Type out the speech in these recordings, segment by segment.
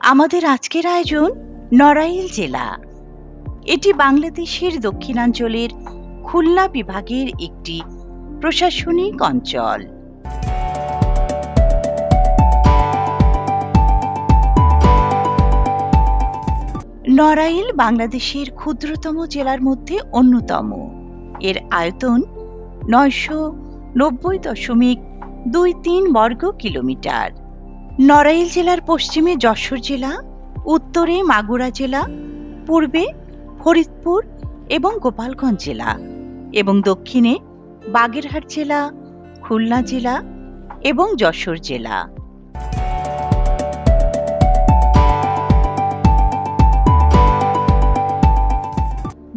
আমাদের আজকের আয়োজন নড়াইল জেলা। এটি বাংলাদেশের দক্ষিণাঞ্চলের খুলনা বিভাগের একটি প্রশাসনিক অঞ্চল। নড়াইল বাংলাদেশের ক্ষুদ্রতম জেলার মধ্যে অন্যতম। এর আয়তন নয়শো নব্বই দশমিক দুই তিন বর্গ কিলোমিটার। নড়াইল জেলার পশ্চিমে যশোর জেলা, উত্তরে মাগুরা জেলা, পূর্বে ফরিদপুর এবং গোপালগঞ্জ জেলা এবং দক্ষিণে বাগেরহাট জেলা, খুলনা জেলা এবং যশোর জেলা।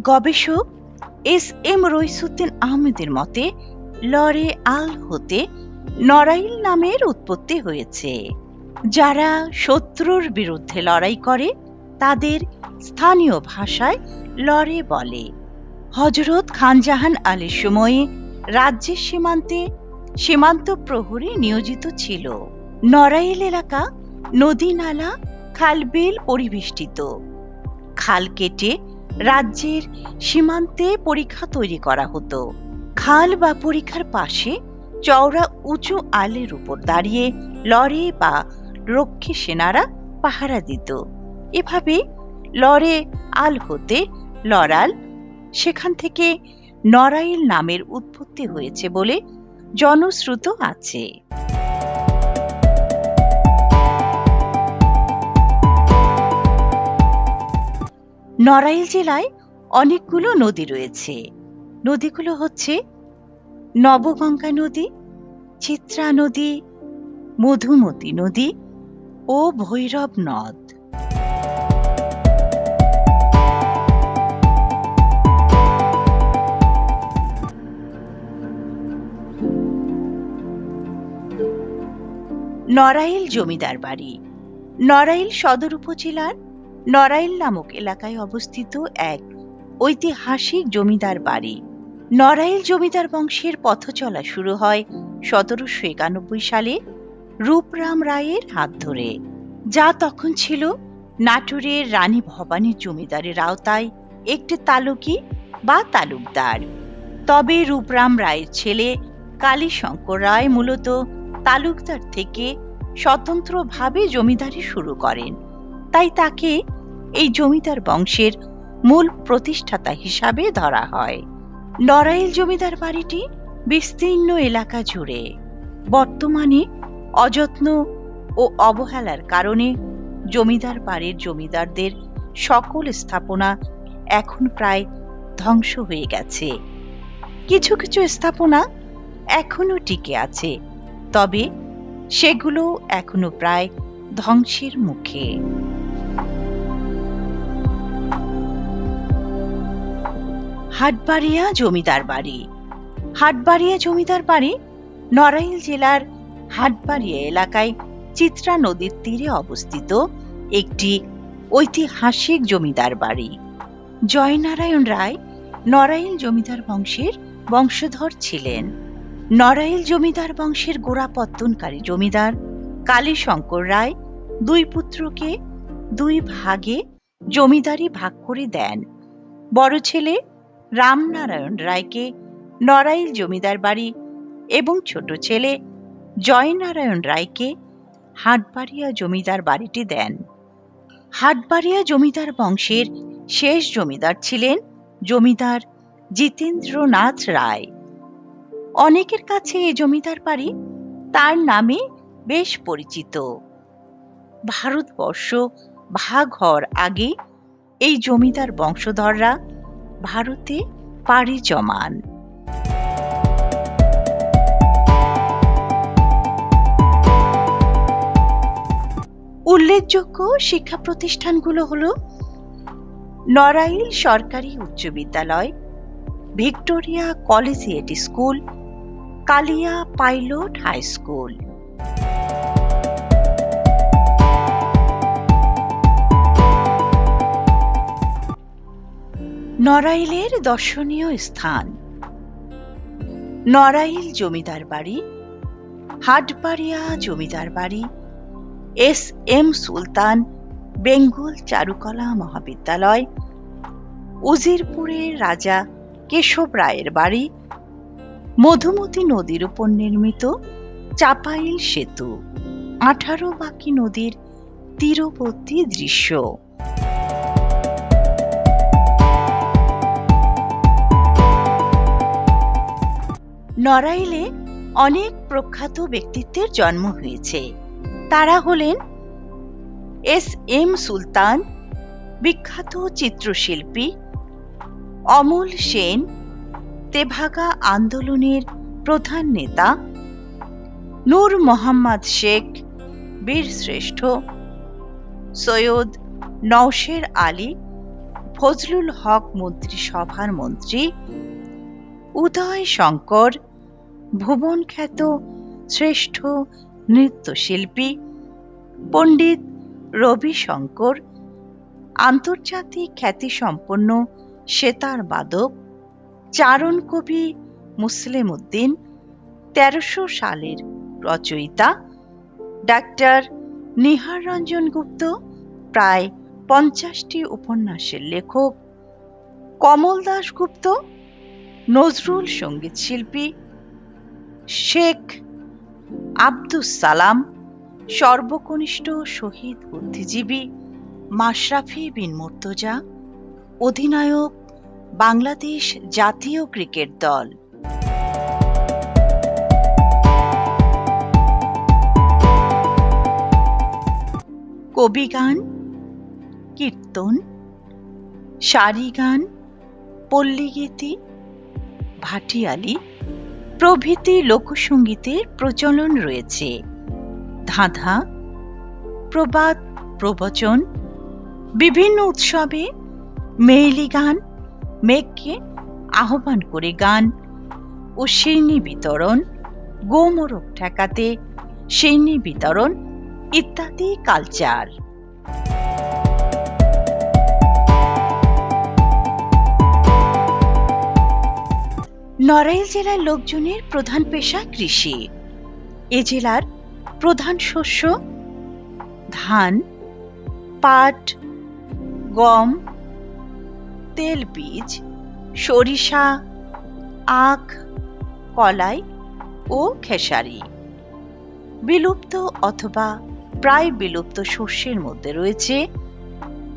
গবেষক এস এম রইসুদ্দিন আহমেদের মতে লরে আল হতে নড়াইল নামের উৎপত্তি হয়েছে। যারা শত্রুর বিরুদ্ধে লড়াই করে, তাদের স্থানীয় ভাষায় লড়ে বলে। হজরত খানজাহান আলীর সময়ে রাজ্যের সীমান্তে সীমান্ত প্রহরী নিয়োজিত ছিল। নড়াইল এলাকা নদী নালা, খালবিল পরিবেষ্টিত। খাল কেটে রাজ্যের সীমান্তে পরীক্ষা তৈরি করা হতো। খাল বা পরীক্ষার পাশে চওড়া উঁচু আলের উপর দাঁড়িয়ে লড়ে বা রক্ষী সেনারা পাহারা দিত। এভাবে লড়ে আল হতে লড়াল সেখান থেকে নড়াইল নামের উৎপত্তি হয়েছে বলে জনশ্রুত আছে। নড়াইল জেলায় অনেকগুলো নদী রয়েছে। নদীগুলো হচ্ছে নবগঙ্গা নদী, চিত্রা নদী, মধুমতি নদী ও ভৈরব নদ। নড়াইল জমিদার বাড়ি। নড়াইল সদর উপজেলার নড়াইল নামক এলাকায় অবস্থিত এক ঐতিহাসিক জমিদার বাড়ি। নড়াইল জমিদার বংশের পথ চলা শুরু হয় সতেরোশো একানব্বই সালে রূপরাম রায়ের হাত ধরে। যা তখন ছিল নাটোরের রানী ভবানীর জমিদারের আওতায় একটি তালুকি বা তালুকদার। তবে রূপরাম রায়ের ছেলে কালী শঙ্কর রায় মূলত তালুকদার থেকে স্বতন্ত্রভাবে জমিদারি শুরু করেন। তাই তাকে এই জমিদার বংশের মূল প্রতিষ্ঠাতা হিসাবে ধরা হয়। নড়াইল জমিদার বাড়িটি বিস্তীর্ণ এলাকা জুড়ে। বর্তমানে অযত্ন ও অবহেলার কারণে জমিদার বাড়ির জমিদারদের সকল স্থাপনা এখন প্রায় ধ্বংস হয়ে গেছে। কিছু কিছু স্থাপনা এখনও টিকে আছে, তবে সেগুলো এখনও প্রায় ধ্বংসের মুখে। হাটবাড়িয়া জমিদার বাড়ি। হাটবাড়িয়া জমিদার বাড়ি নড়াইল জেলার হাটবাড়িয়া এলাকায় চিত্রা নদীর তীরে অবস্থিত একটি ঐতিহাসিক জমিদার বাড়ি। জয়নারায়ণ রায় নড়াইল জমিদার বংশের বংশধর ছিলেন। নড়াইল জমিদার বংশের গোড়াপত্তনকারী জমিদার কালী শঙ্কর রায় দুই পুত্রকে দুই ভাগে জমিদারি ভাগ করে দেন। বড় ছেলে রামনারায়ণ রায়কে নড়াইল জমিদার বাড়ি এবং ছোট ছেলে জয়নারায়ণ রায়কে হাটবাড়িয়া জমিদার বাড়িটি দেন। হাটবাড়িয়া জমিদার বংশের শেষ জমিদার ছিলেন জমিদার জিতেন্দ্রনাথ রায়। অনেকের কাছে এই জমিদার বাড়ি তার নামে বেশ পরিচিত। ভারতবর্ষ ভাগ হওয়ার আগে এই জমিদার বংশধররা ভারতে পাড়ি জমান। উল্লেখযোগ্য শিক্ষা প্রতিষ্ঠানগুলো হল নড়াইল সরকারি উচ্চ বিদ্যালয়, Victoria collegiate school, Kalia pilot high school. নড়াইলের দর্শনীয় স্থান, নড়াইল জমিদার বাড়ি, হাটবাড়িয়া জমিদার বাড়ি এস এম সুলতান বেঙ্গল চারুকলা মহাবিদ্যালয় উজিরপুরের রাজা কেশব রায়ের বাড়ি, মধুমতি নদীর উপর নির্মিত চাপাইল সেতু, আঠারো বাকি নদীর তীরবর্তী দৃশ্য। নড়াইলে অনেক প্রখ্যাত ব্যক্তিত্বের জন্ম হয়েছে। তারা হলেন এস এম সুলতান, বিখ্যাত চিত্রশিল্পী অমল সেন, তেভাগা আন্দোলনের প্রধান নেতা নূর মোহাম্মদ শেখ বীরশ্রেষ্ঠ সৈয়দ নওশের আলী, ফজলুল হক মন্ত্রিসভার মন্ত্রী, উদয় শঙ্কর ভুবন খ্যাত শ্রেষ্ঠ নৃত্যশিল্পী পণ্ডিত রবি শঙ্কর আন্তর্জাতিক খ্যাতিসম্পন্ন সেতার বাদক, চারণ কবি মুসলিম উদ্দিন তেরোশো সালের রচয়িতা ডাক্তার নিহার রঞ্জন গুপ্ত, প্রায় পঞ্চাশটি উপন্যাসের লেখক, কমল দাস গুপ্ত নজরুল সংগীত শিল্পী শেখ আব্দুস সালাম, সর্বকনিষ্ঠ শহীদ বুদ্ধিজীবী মাশরাফি বিন মুর্তজা, অধিনায়ক বাংলাদেশ জাতীয় ক্রিকেট দল। কবি গান, কীর্তন, সারি গান, পল্লীগীতি, ভাটিয়ালি প্রভৃতি লোকসঙ্গীতের প্রচলন রয়েছে। ধাঁধা, প্রবাদ, প্রবচন, বিভিন্ন উৎসবে মেয়েলি গান, মেঘকে আহ্বান করে গান ও সিন্নি বিতরণ, গোমরক ঠেকাতে সিন্নি বিতরণ ইত্যাদি কালচার নড়াইল জেলার লোকজনের প্রধান পেশা কৃষি। এ জেলার প্রধান শস্য ধান, পাট, গম তেলবীজ সরিষা, আখ, কলাই ও খেসারি। বিলুপ্ত অথবা প্রায় বিলুপ্ত শস্যের মধ্যে রয়েছে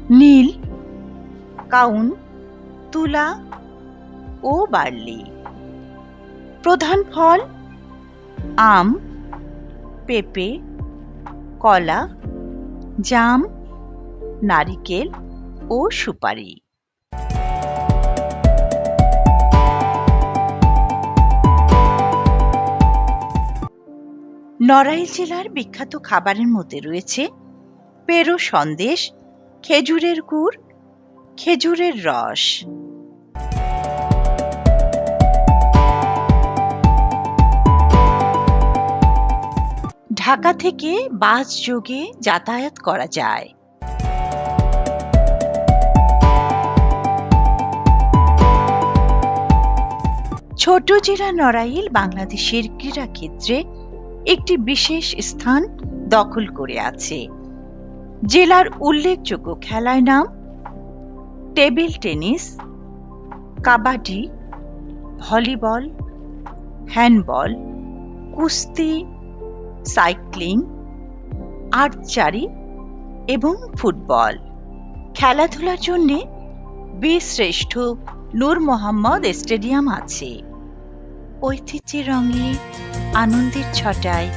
নীল, কাউন, তুলা ও বার্লি। প্রধান ফল আম, পেঁপে, কলা, জাম, নারিকেল ও সুপারি। নড়াইল জেলার বিখ্যাত খাবারের মধ্যে রয়েছে পেরো সন্দেশ, খেজুরের গুড়, খেজুরের রস। ঢাকা থেকে বাস যোগে যাতায়াত করা যায়। ছোট জেলা নড়াইল বাংলাদেশের ক্রীড়া ক্ষেত্রে একটি বিশেষ স্থান দখল করে আছে। জেলার উল্লেখযোগ্য খেলার নাম table tennis, kabaddi, volleyball, handball, কুস্তি সাইক্লিং, আর্চারি এবং ফুটবল। খেলাধুলার জন্য বীরশ্রেষ্ঠ নূর মোহাম্মদ স্টেডিয়াম আছে। ঐতিহ্যের রঙে, আনন্দের ছটায়,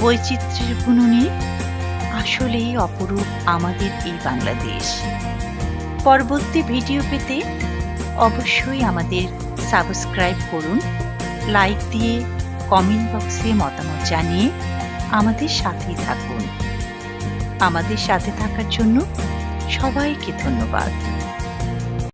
বৈচিত্র্যের বুননে আসলেই অপরূপ আমাদের এই বাংলাদেশ। পরবর্তী ভিডিও পেতে অবশ্যই আমাদের সাবস্ক্রাইব করুন, লাইক দিয়ে কমেন্ট বক্সে মতামত জানিয়ে আমাদের সাথেই থাকুন। আমাদের সাথে থাকার জন্য সবাইকে ধন্যবাদ।